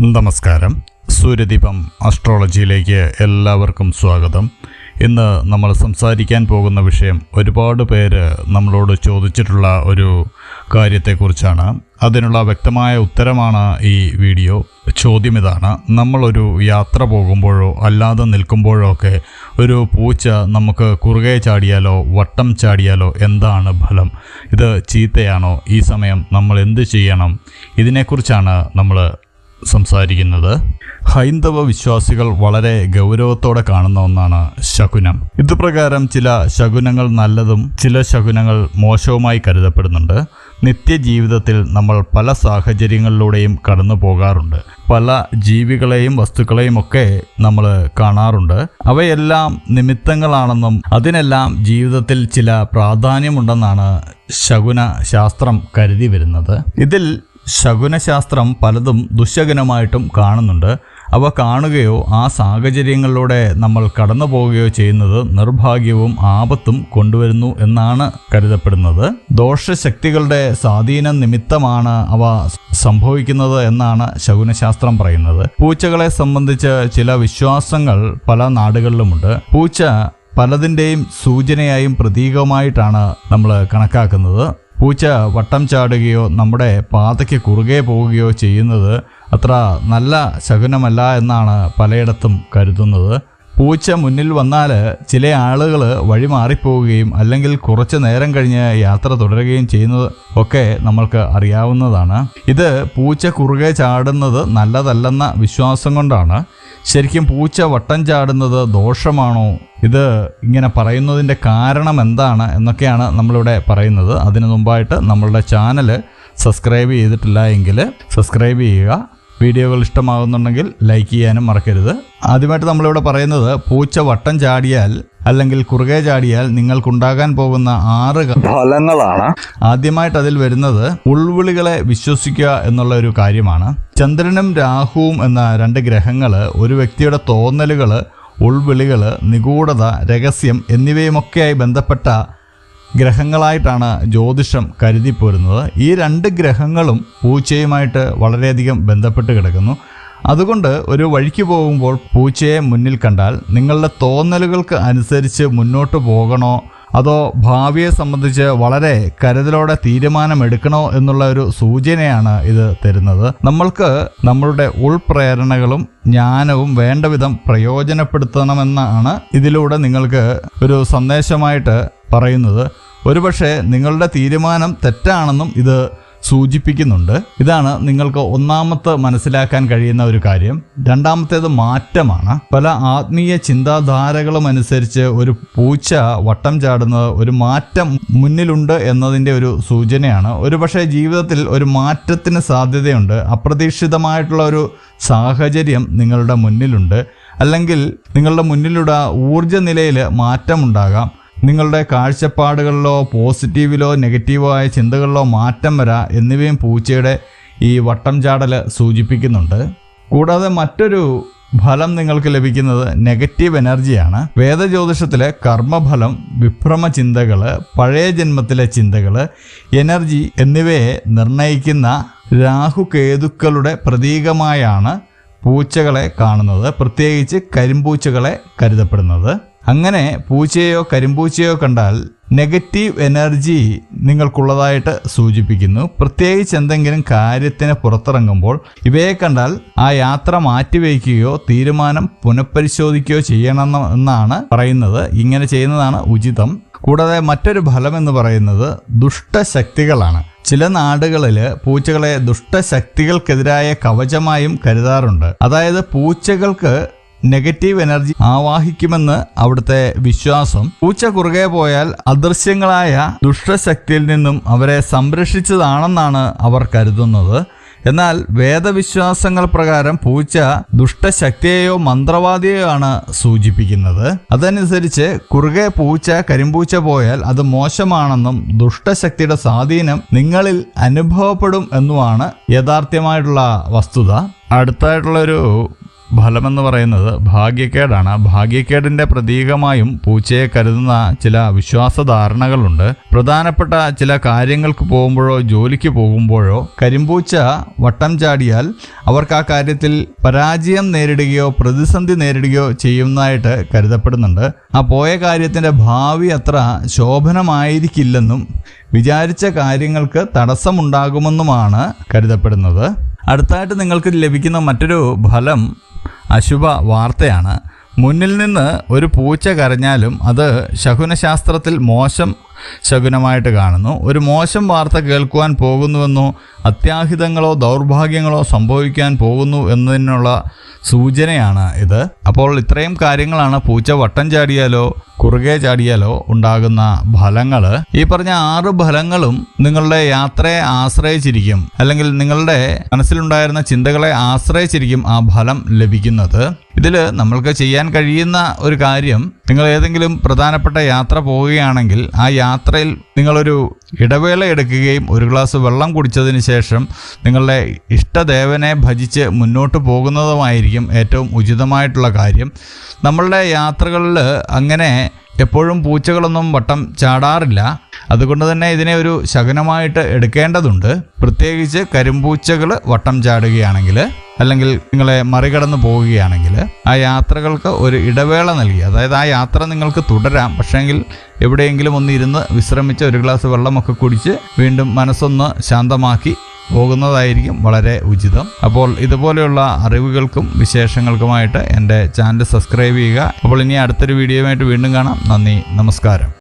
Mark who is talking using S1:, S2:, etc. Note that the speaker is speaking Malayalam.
S1: നമസ്കാരം. സൂര്യദീപം അസ്ട്രോളജിയിലേക്ക് എല്ലാവർക്കും സ്വാഗതം. ഇന്ന് നമ്മൾ സംസാരിക്കാൻ പോകുന്ന വിഷയം ഒരുപാട് പേര് നമ്മളോട് ചോദിച്ചിട്ടുള്ള ഒരു കാര്യത്തെക്കുറിച്ചാണ്. അതിനുള്ള വ്യക്തമായ ഉത്തരമാണ് ഈ വീഡിയോ. ചോദ്യം ഇതാണ്. നമ്മളൊരു യാത്ര പോകുമ്പോഴോ അല്ലാതെ നിൽക്കുമ്പോഴോ ഒക്കെ ഒരു പൂച്ച നമുക്ക് കുറുകെ ചാടിയാലോ വട്ടം ചാടിയാലോ എന്താണ് ഫലം? ഇത് ചീത്തയാണോ? ഈ സമയം നമ്മൾ എന്ത് ചെയ്യണം? ഇതിനെക്കുറിച്ചാണ് നമ്മൾ സംസാരിക്കുന്നത് ഹൈന്ദവ വിശ്വാസികൾ വളരെ ഗൗരവത്തോടെ കാണുന്ന ഒന്നാണ് ശകുനം. ഇതുപ്രകാരം ചില ശകുനങ്ങൾ നല്ലതും ചില ശകുനങ്ങൾ മോശവുമായി കരുതപ്പെടുന്നുണ്ട്. നിത്യജീവിതത്തിൽ നമ്മൾ പല സാഹചര്യങ്ങളിലൂടെയും കടന്നു പോകാറുണ്ട്. പല ജീവികളെയും വസ്തുക്കളെയും ഒക്കെ നമ്മൾ കാണാറുണ്ട്. അവയെല്ലാം നിമിത്തങ്ങളാണെന്നും അതിനെല്ലാം ജീവിതത്തിൽ ചില പ്രാധാന്യമുണ്ടെന്നാണ് ശകുന ശാസ്ത്രം കരുതി വരുന്നത്. ഇതിൽ ശകുനശാസ്ത്രം പലതും ദുശകനമായിട്ടും കാണുന്നുണ്ട്. അവ കാണുകയോ ആ സാഹചര്യങ്ങളിലൂടെ നമ്മൾ കടന്നു പോവുകയോ ചെയ്യുന്നത് നിർഭാഗ്യവും ആപത്തും കൊണ്ടുവരുന്നു എന്നാണ് കരുതപ്പെടുന്നത്. ദോഷശക്തികളുടെ സ്വാധീനം നിമിത്തമാണ് അവ സംഭവിക്കുന്നത് എന്നാണ് ശകുനശാസ്ത്രം പറയുന്നത്. പൂച്ചകളെ സംബന്ധിച്ച് ചില വിശ്വാസങ്ങൾ പല നാടുകളിലുമുണ്ട്. പൂച്ച പലതിന്റെയും സൂചനയായും പ്രതീകമായിട്ടാണ് നമ്മൾ കണക്കാക്കുന്നത്. പൂച്ച വട്ടം ചാടുകയോ നമ്മുടെ പാതയ്ക്ക് കുറുകെ പോവുകയോ ചെയ്യുന്നത് അത്ര നല്ല ശകുനമല്ല എന്നാണ് പലയിടത്തും കരുതുന്നത്. പൂച്ച മുന്നിൽ വന്നാൽ ചില ആളുകൾ വഴി മാറിപ്പോവുകയും അല്ലെങ്കിൽ കുറച്ച് നേരം കഴിഞ്ഞ് യാത്ര തുടരുകയും ചെയ്യുന്നത് ഒക്കെ നമ്മൾക്ക് അറിയാവുന്നതാണ്. ഇത് പൂച്ച കുറുകെ ചാടുന്നത് നല്ലതല്ലെന്ന വിശ്വാസം കൊണ്ടാണ്. ശരിക്കും പൂച്ച വട്ടം ചാടുന്നത് ദോഷമാണോ? ഇത് ഇങ്ങനെ പറയുന്നതിന്റെ കാരണം എന്താണ് എന്നൊക്കെയാണ് നമ്മളിവിടെ പറയുന്നത്. അതിനു മുമ്പായിട്ട് നമ്മളുടെ ചാനൽ സബ്സ്ക്രൈബ് ചെയ്തിട്ടില്ല എങ്കിൽ സബ്സ്ക്രൈബ് ചെയ്യുക. വീഡിയോകൾ ഇഷ്ടമാകുന്നുണ്ടെങ്കിൽ ലൈക്ക് ചെയ്യാനും മറക്കരുത്. ആദ്യമായിട്ട് നമ്മളിവിടെ പറയുന്നത് പൂച്ച വട്ടം ചാടിയാൽ അല്ലെങ്കിൽ കുറുകെ ചാടിയാൽ നിങ്ങൾക്കുണ്ടാകാൻ പോകുന്ന ആറ്
S2: ഫലങ്ങളാണ്.
S1: ആദ്യമായിട്ട് അതിൽ വരുന്നത് ഉൾവിളികളെ വിശ്വസിക്കുക എന്നുള്ള ഒരു കാര്യമാണ്. ചന്ദ്രനും രാഹുവും എന്ന രണ്ട് ഗ്രഹങ്ങൾ ഒരു വ്യക്തിയുടെ തോന്നലുകൾ ഉൾവിളികൾ നിഗൂഢത രഹസ്യം എന്നിവയുമൊക്കെയായി ബന്ധപ്പെട്ട ഗ്രഹങ്ങളായിട്ടാണ് ജ്യോതിഷം കരുതിപ്പോരുന്നത്. ഈ രണ്ട് ഗ്രഹങ്ങളും പൂച്ചയുമായിട്ട് വളരെയധികം ബന്ധപ്പെട്ട് കിടക്കുന്നു. അതുകൊണ്ട് ഒരു വഴിക്ക് പോകുമ്പോൾ പൂച്ചയെ മുന്നിൽ കണ്ടാൽ നിങ്ങളുടെ തോന്നലുകൾക്ക് അനുസരിച്ച് മുന്നോട്ട് പോകണോ? അതോ ഭാവിയെ സംബന്ധിച്ച് വളരെ കരുതലോടെ തീരുമാനമെടുക്കണോ എന്നുള്ള ഒരു സൂചനയാണ് ഇത് തരുന്നത്. നമ്മൾക്ക് നമ്മളുടെ ഉൾപ്രേരണകളും ജ്ഞാനവും വേണ്ട വിധം പ്രയോജനപ്പെടുത്തണമെന്നാണ് ഇതിലൂടെ നിങ്ങൾക്ക് ഒരു സന്ദേശമായിട്ട് പറയുന്നത്. ഒരുപക്ഷെ നിങ്ങളുടെ തീരുമാനം തെറ്റാണെന്നും ഇത് സൂചിപ്പിക്കുന്നുണ്ട്. ഇതാണ് നിങ്ങൾക്ക് ഒന്നാമത്തെ മനസ്സിലാക്കാൻ കഴിയുന്ന ഒരു കാര്യം. രണ്ടാമത്തേത് മാറ്റമാണ്. പല ആത്മീയ ചിന്താധാരകളും അനുസരിച്ച് ഒരു പൂച്ച വട്ടം ചാടുന്നത് ഒരു മാറ്റം മുന്നിലുണ്ട് എന്നതിന്റെ ഒരു സൂചനയാണ്. ഒരുപക്ഷെ ജീവിതത്തിൽ ഒരു മാറ്റത്തിന് സാധ്യതയുണ്ട്. അപ്രതീക്ഷിതമായിട്ടുള്ള ഒരു സാഹചര്യം നിങ്ങളുടെ മുന്നിലുണ്ട്. അല്ലെങ്കിൽ നിങ്ങളുടെ മുന്നിലുള്ള ഊർജ നിലയിൽ മാറ്റമുണ്ടാകാം. നിങ്ങളുടെ കാഴ്ചപ്പാടുകളിലോ പോസിറ്റീവിലോ നെഗറ്റീവോ ആയ ചിന്തകളിലോ മാറ്റം വരാ എന്നിവയും പൂച്ചയുടെ ഈ വട്ടം ചാടൽ സൂചിപ്പിക്കുന്നുണ്ട്. കൂടാതെ മറ്റൊരു ഫലം നിങ്ങൾക്ക് ലഭിക്കുന്നത് നെഗറ്റീവ് എനർജിയാണ്. വേദജ്യോതിഷത്തിലെ കർമ്മഫലം വിഭ്രമ ചിന്തകൾ പഴയ ജന്മത്തിലെ ചിന്തകൾ എനർജി എന്നിവയെ നിർണയിക്കുന്ന രാഹുകേതുക്കളുടെ പ്രതീകമായാണ് പൂച്ചകളെ കാണുന്നത്. പ്രത്യേകിച്ച് കരിമ്പൂച്ചകളെ കരുതപ്പെടുന്നത്. അങ്ങനെ പൂച്ചയോ കരിമ്പൂച്ചയോ കണ്ടാൽ നെഗറ്റീവ് എനർജി നിങ്ങൾക്കുള്ളതായിട്ട് സൂചിപ്പിക്കുന്നു. പ്രത്യേകിച്ച് എന്തെങ്കിലും കാര്യത്തിന് പുറത്തിറങ്ങുമ്പോൾ ഇവയെ കണ്ടാൽ ആ യാത്ര മാറ്റിവെക്കുകയോ തീരുമാനം പുനഃപരിശോധിക്കുകയോ ചെയ്യണം എന്നാണ് പറയുന്നത്. ഇങ്ങനെ ചെയ്യുന്നതാണ് ഉചിതം. കൂടാതെ മറ്റൊരു ഫലം എന്ന് പറയുന്നത് ദുഷ്ടശക്തികളാണ്. ചില നാടുകളിൽ പൂച്ചകളെ ദുഷ്ടശക്തികൾക്കെതിരായ കവചമായും കരുതാറുണ്ട്. അതായത് പൂച്ചകൾക്ക് നെഗറ്റീവ് എനർജി ആവാഹിക്കുമെന്ന് അവിടുത്തെ വിശ്വാസം. പൂച്ച കുറുകെ പോയാൽ അദൃശ്യങ്ങളായ ദുഷ്ടശക്തിയിൽ നിന്നും അവരെ സംരക്ഷിച്ചതാണെന്നാണ് അവർ കരുതുന്നത്. എന്നാൽ വേദവിശ്വാസങ്ങൾ പ്രകാരം പൂച്ച ദുഷ്ടശക്തിയെയോ മന്ത്രവാദിയെയോ ആണ് സൂചിപ്പിക്കുന്നത്. അതനുസരിച്ച് കുറുകെ പൂച്ച കരിമ്പൂച്ച പോയാൽ അത് മോശമാണെന്നും ദുഷ്ടശക്തിയുടെ സ്വാധീനം നിങ്ങളിൽ അനുഭവപ്പെടും എന്നുമാണ് യഥാർത്ഥമായിട്ടുള്ള വസ്തുത. അടുത്തായിട്ടുള്ളൊരു ഫലമെന്ന് പറയുന്നത് ഭാഗ്യക്കേടാണ്. ഭാഗ്യക്കേടിന്റെ പ്രതീകമായും പൂച്ചയെ കരുതുന്ന ചില വിശ്വാസധാരണകളുണ്ട്. പ്രധാനപ്പെട്ട ചില കാര്യങ്ങൾക്ക് പോകുമ്പോഴോ ജോലിക്ക് പോകുമ്പോഴോ കരിമ്പൂച്ച വട്ടം ചാടിയാൽ അവർക്ക് ആ കാര്യത്തിൽ പരാജയം നേരിടുകയോ പ്രതിസന്ധി നേരിടുകയോ ചെയ്യുന്നതായിട്ട് കരുതപ്പെടുന്നുണ്ട്. ആ പോയ കാര്യത്തിന്റെ ഭാവി അത്ര ശോഭനമായിരിക്കില്ലെന്നും വിചാരിച്ച കാര്യങ്ങൾക്ക് തടസ്സമുണ്ടാകുമെന്നുമാണ് കരുതപ്പെടുന്നത്. അടുത്തായിട്ട് നിങ്ങൾക്ക് ലഭിക്കുന്ന മറ്റൊരു ഫലം അശുഭ വാർത്തയാണ്. മുന്നിൽ നിന്ന് ഒരു പൂച്ച കരഞ്ഞാലും അത് ശകുനശാസ്ത്രത്തിൽ മോശം ശകുനമായിട്ട് കാണുന്നു. ഒരു മോശം വാർത്ത കേൾക്കുവാൻ പോകുന്നുവെന്നോ അത്യാഹിതങ്ങളോ ദൗർഭാഗ്യങ്ങളോ സംഭവിക്കാൻ പോകുന്നു എന്നതിനുള്ള സൂചനയാണ് ഇത്. അപ്പോൾ ഇത്രയും കാര്യങ്ങളാണ് പൂച്ച വട്ടം ചാടിയാലോ കുറുകെ ചാടിയാലോ ഉണ്ടാകുന്ന ഫലങ്ങൾ ഈ പറഞ്ഞ ആറ് ഫലങ്ങളും നിങ്ങളുടെ യാത്രയെ ആശ്രയിച്ചിരിക്കും. അല്ലെങ്കിൽ നിങ്ങളുടെ മനസ്സിലുണ്ടായിരുന്ന ചിന്തകളെ ആശ്രയിച്ചിരിക്കും ആ ഫലം ലഭിക്കുന്നത്. ഇതിൽ നമ്മൾക്ക് ചെയ്യാൻ കഴിയുന്ന ഒരു കാര്യം നിങ്ങൾ ഏതെങ്കിലും പ്രധാനപ്പെട്ട യാത്ര പോവുകയാണെങ്കിൽ ആ യാത്രയിൽ നിങ്ങളൊരു ഇടവേള എടുക്കുകയും ഒരു ഗ്ലാസ് വെള്ളം കുടിച്ചതിന് ശേഷം നിങ്ങളുടെ ഇഷ്ടദേവനെ ഭജിച്ച് മുന്നോട്ട് പോകുന്നതുമായിരിക്കും ഏറ്റവും ഉചിതമായിട്ടുള്ള കാര്യം. നമ്മളുടെ യാത്രകളിൽ അങ്ങനെ എപ്പോഴും പൂച്ചകളൊന്നും വട്ടം ചാടാറില്ല. അതുകൊണ്ട് തന്നെ ഇതിനെ ഒരു ശകനമായിട്ട് എടുക്കേണ്ടതുണ്ട്. പ്രത്യേകിച്ച് കരിമ്പൂച്ചകൾ വട്ടം ചാടുകയാണെങ്കിൽ അല്ലെങ്കിൽ നിങ്ങളെ മറികടന്ന് പോവുകയാണെങ്കിൽ ആ യാത്രകൾക്ക് ഒരു ഇടവേള നൽകി. അതായത് ആ യാത്ര നിങ്ങൾക്ക് തുടരാം. പക്ഷേങ്കിൽ എവിടെയെങ്കിലും ഒന്ന് ഇരുന്ന് വിശ്രമിച്ച് ഒരു ഗ്ലാസ് വെള്ളമൊക്കെ കുടിച്ച് വീണ്ടും മനസ്സൊന്ന് ശാന്തമാക്കി പോകുന്നതായിരിക്കും വളരെ ഉചിതം. അപ്പോൾ ഇതുപോലെയുള്ള അറിവുകൾക്കും വിശേഷങ്ങൾക്കുമായിട്ട് എന്റെ ചാനൽ സബ്സ്ക്രൈബ് ചെയ്യുക. അപ്പോൾ ഇനി അടുത്തൊരു വീഡിയോയുമായിട്ട് വീണ്ടും കാണാം. നന്ദി നമസ്കാരം.